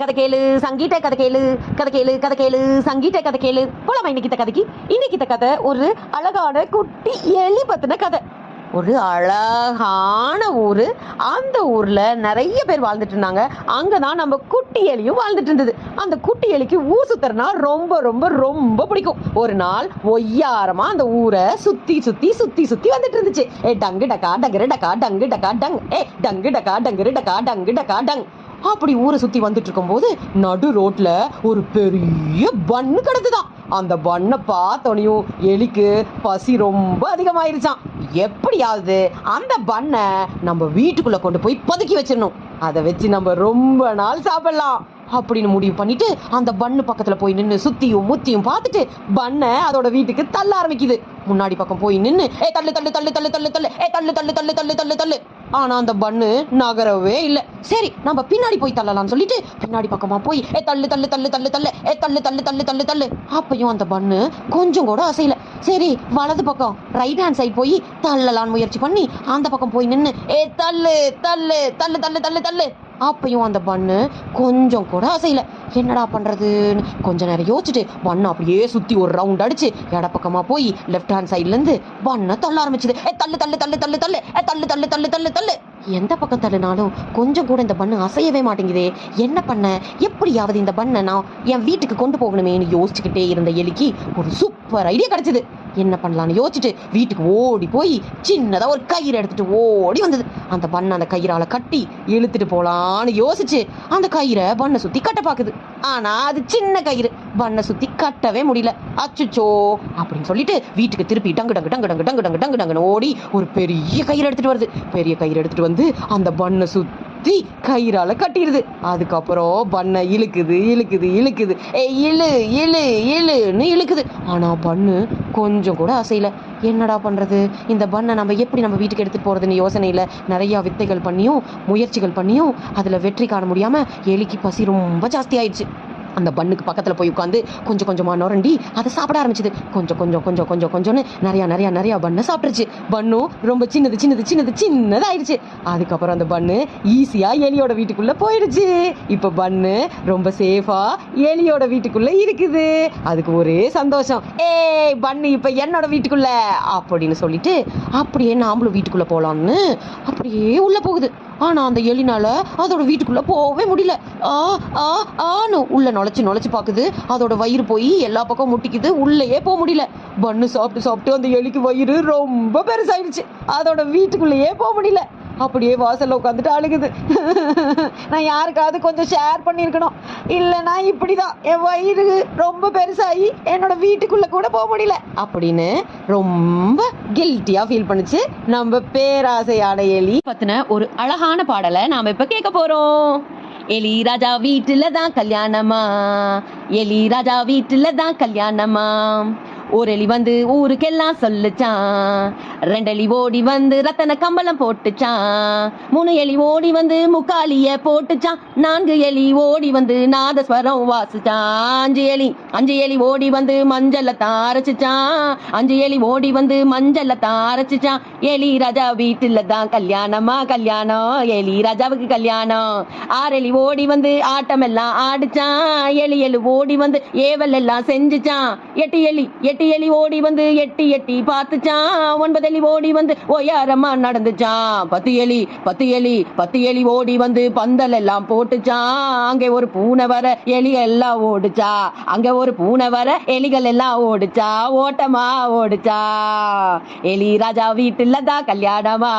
கதை கேளு சங்கீட்ட கதை கேளு கதை கேளு கதை கேளு சங்கீட்ட கதை கேளு போலாமா இன்னைக்கு இந்த கதைக்கு. இன்னைக்கு இந்த கதை ஒரு அழகான குட்டி எலி பத்தின கதை. ஒரு அழகான ஊர். அந்த ஊரில் நிறைய பேர் வாழ்ந்துட்டு இருந்தாங்க. அங்கே தான் நம்ம குட்டி எலியும் வாழ்ந்துட்டு இருந்தது. அந்த குட்டி எலிக்கு ஊர் சுத்துறனா ரொம்ப ரொம்ப ரொம்ப பிடிக்கும். ஒரு நாள் ஒய்யாரமாக அந்த ஊரை சுற்றி சுற்றி சுற்றி சுற்றி வந்துட்டு இருந்துச்சு. ஏ டங்கு டக்கா டங்கரு டக்கா டங்கு டக்கா டங். ஏ டங்கு டக்கா டங்கரு டக்கா டங்கு டக்கா டங். அப்படி ஊரை சுத்தி வந்துட்டு இருக்கும்போது நடு ரோட்ல ஒரு பெரிய பண்ணு கிடக்குதான் அந்த பண்ணை பார்த்தோனையும் எலிக்கு பசி ரொம்ப அதிகமாயிருச்சான் எப்படியாவது அந்த பண்ணை நம்ம வீட்டுக்குள்ள கொண்டு போய் பதுக்கி வச்சிடணும். அதை வச்சு நம்ம ரொம்ப நாள் சாப்பிடலாம். அப்படின்னு முடிவு பண்ணிட்டு அந்த பண்ணு பக்கத்துல போய் நின்று சுத்தியும் முத்தியும் பார்த்துட்டு பண்ணை அதோட வீட்டுக்கு தள்ள ஆரம்பிக்குது. முன்னாடி பக்கம் போய் நின்று ஏ தள்ளு தள்ளு தள்ளு தள்ளு தள்ளு தள்ளு ஏ தள்ளு தள்ளு தள்ளு தள்ளு தள்ளு தள்ளு ஆனா அந்த பண்ணு நகரவே இல்லை சரி நம்ம பின்னாடி போய் தள்ளலாம்னு சொல்லிட்டு பின்னாடி பக்கமா போய் ஏ தள்ளு தள்ளு தள்ளு தள்ளு தள்ளு ஏ தள்ளு தள்ளு தள்ளு தள்ளு தள்ளு அப்பயும் அந்த பண்ணு கொஞ்சம் கூட அசையல சரி வலது பக்கம் ரைட் ஹேண்ட் சைட் போய் தள்ளலான்னு முயற்சி பண்ணி அந்த பக்கம் போய் நின்று ஏ தள்ளு தள்ளு தள்ளு தள்ளு தள்ளு தள்ளு அப்பையும் அந்த பண்ணு கொஞ்சம் கூட அசையலை. என்னடா பண்ணுறதுன்னு கொஞ்ச நேரம் யோசிச்சுட்டு பண்ணை அப்படியே சுற்றி ஒரு ரவுண்ட் அடிச்சு இடப்பக்கமாக போய் லெஃப்ட் ஹேண்ட் சைட்லேருந்து பண்ணை தள்ள ஆரம்பிச்சுது. ஏ தள்ளு தள்ளு தள்ளு தள்ளு தள்ளு ஏ தள்ளு தள்ளு தள்ளு தள்ளு தள்ளு. எந்த பக்கம் தள்ளுனாலும் கொஞ்சம் கூட இந்த பண்ணு அசையவே மாட்டேங்குதே. என்ன பண்ண? எப்படியாவது இந்த பண்ணை நான் என் வீட்டுக்கு கொண்டு போகணுமேன்னு யோசிச்சுக்கிட்டே இருந்த எலிக்கு ஒரு சூப்பர் ஐடியா கிடச்சிது. என்ன பண்ணலாம்னு யோசிச்சுட்டு வீட்டுக்கு ஓடி போய் சின்னதாக ஒரு கயிறு எடுத்துட்டு ஓடி வந்தது. அந்த பண்ணை அந்த கயிறால கட்டி இழுத்துட்டு போகலான்னு யோசிச்சு அந்த கயிறை பண்ணை சுற்றி கட்ட பார்க்குது ஆனால் அது சின்ன கயிறு. பண்ணை சுற்றி கட்டவே முடியல. அச்சுச்சோ அப்படின்னு சொல்லிட்டு வீட்டுக்கு திருப்பி டங்கு டங்கு டங்கு டங்கு டங்கு டங்கு டங்கு டங்குன்னு ஓடி ஒரு பெரிய கயிறு எடுத்துட்டு வருது. பெரிய கயிறு எடுத்துட்டு வந்து அந்த பண்ணை சுத்தி கயிறால கட்டிடுது. அதுக்கப்புறம் பண்ணை இழுக்குது இழுக்குது இழுக்குது. ஏ இழு இழு இழுன்னு இழுக்குது. ஆனால் பண்ணு கொஞ்சம் கூட அசையில. என்னடா பண்ணுறது இந்த பண்ணை நம்ம எப்படி நம்ம வீட்டுக்கு எடுத்துட்டு போகிறதுன்னு யோசனையில் நிறையா வித்தைகள் பண்ணியும் முயற்சிகள் பண்ணியும் அதில் வெற்றி காண முடியாமல் எலிக்கு பசி ரொம்ப ஜாஸ்தி ஆயிடுச்சு. அந்த பண்ணுக்கு பக்கத்தில் போய் உட்காந்து கொஞ்சம் கொஞ்சமாக நுரண்டி அதை சாப்பிட ஆரம்பிச்சது. கொஞ்சம் கொஞ்சம் கொஞ்சம் கொஞ்சம் கொஞ்சம்னு நிறையா நிறையா நிறையா பண்ணை சாப்பிட்டுருச்சு. பண்ணும் ரொம்ப சின்னது சின்னது சின்னது சின்னதாயிடுச்சு. அதுக்கப்புறம் அந்த பண்ணு ஈஸியாக எலியோட வீட்டுக்குள்ளே போயிடுச்சு. இப்போ பண்ணு ரொம்ப சேஃபாக எலியோட வீட்டுக்குள்ளே இருக்குது. அதுக்கு ஒரே சந்தோஷம். ஏய் பண்ணு இப்போ என்னோட வீட்டுக்குள்ளே அப்படின்னு சொல்லிட்டு அப்படியே நாமளும் வீட்டுக்குள்ளே போகலான்னு அப்படியே உள்ளே போகுது. ஆனால் அந்த எலினால் அதோட வீட்டுக்குள்ளே போகவே முடியல. ஆ ஆ ஆன்னு உள்ளே நுழைச்சி நுழைச்சி பார்க்குது அதோட வயிறு போய் எல்லா பக்கம் முட்டிக்குது. உள்ளேயே போக முடியல. பண்ணு சாப்பிட்டு சாப்பிட்டு அந்த எலிக்கு வயிறு ரொம்ப பெருசாயிடுச்சு அதோட வீட்டுக்குள்ளேயே போக முடியல. அப்படியே வாசல்ல உட்காந்துட்டு அழுகுது. நான் யாருக்காவது கொஞ்சம் ஷேர் பண்ணியிருக்கணும். இல்லைன்னா இப்படிதான். என் வயிறு ரொம்ப பெருசாகி என்னோட வீட்டுக்குள்ள கூட போக முடியல. அப்படின்னு ரொம்ப கில்ட்டியா ஃபீல் பண்ணுச்சு. நம்ம பேராசையான எலி. பத்தின ஒரு அழகான பாடலை நாம இப்ப கேட்க போறோம். எலி ராஜா வீட்டுல தான் கல்யாணமா? எலி ராஜா வீட்டுல தான் கல்யாணமா? ஒரு எலி வந்து ஊருக்கெல்லாம் சொல்லுச்சான். ரெண்டு ஓடி வந்து ரத்தன கம்பளம் போட்டுச்சான். மூணு எலி ஓடி வந்து முக்காலிய போட்டுச்சான். நான்கு எலி ஓடி வந்து நாதஸ்வரம் வாசிச்சான். அஞ்சு எலி அஞ்சு எலி ஓடி வந்து மஞ்சள தாரச்சிச்சான் அஞ்சு எலி ஓடி வந்து மஞ்சள தாரச்சிச்சான் எலி ராஜா வீட்டுல தான் கல்யாணமா கல்யாணம்? எலி ராஜாவுக்கு கல்யாணம். ஆறு ஓடி வந்து ஆட்டம் எல்லாம் ஆடிச்சான். எலி எலி ஓடி வந்து ஏவல் எல்லாம் செஞ்சுச்சான். எட்டு எலி எட்டி எலி ஓடி வந்து எட்டி எட்டி பார்த்துச்சான் ஒன்பது எலி ஓடி வந்து ஒய்யாரமா நடந்துச்சான் பத்து எலி பத்து எலி பத்து எலி ஓடி வந்து பந்தல் எல்லாம் போட்டுச்சான் அங்கே ஒரு பூனை வர எலி எல்லாம் ஓடுச்சா? அங்க ஒரு பூனை வர எலிகள் எல்லாம் ஓடுச்சா? ஓட்டமா ஓடுச்சா? எலி ராஜா வீட்டுல தான் கல்யாணமா?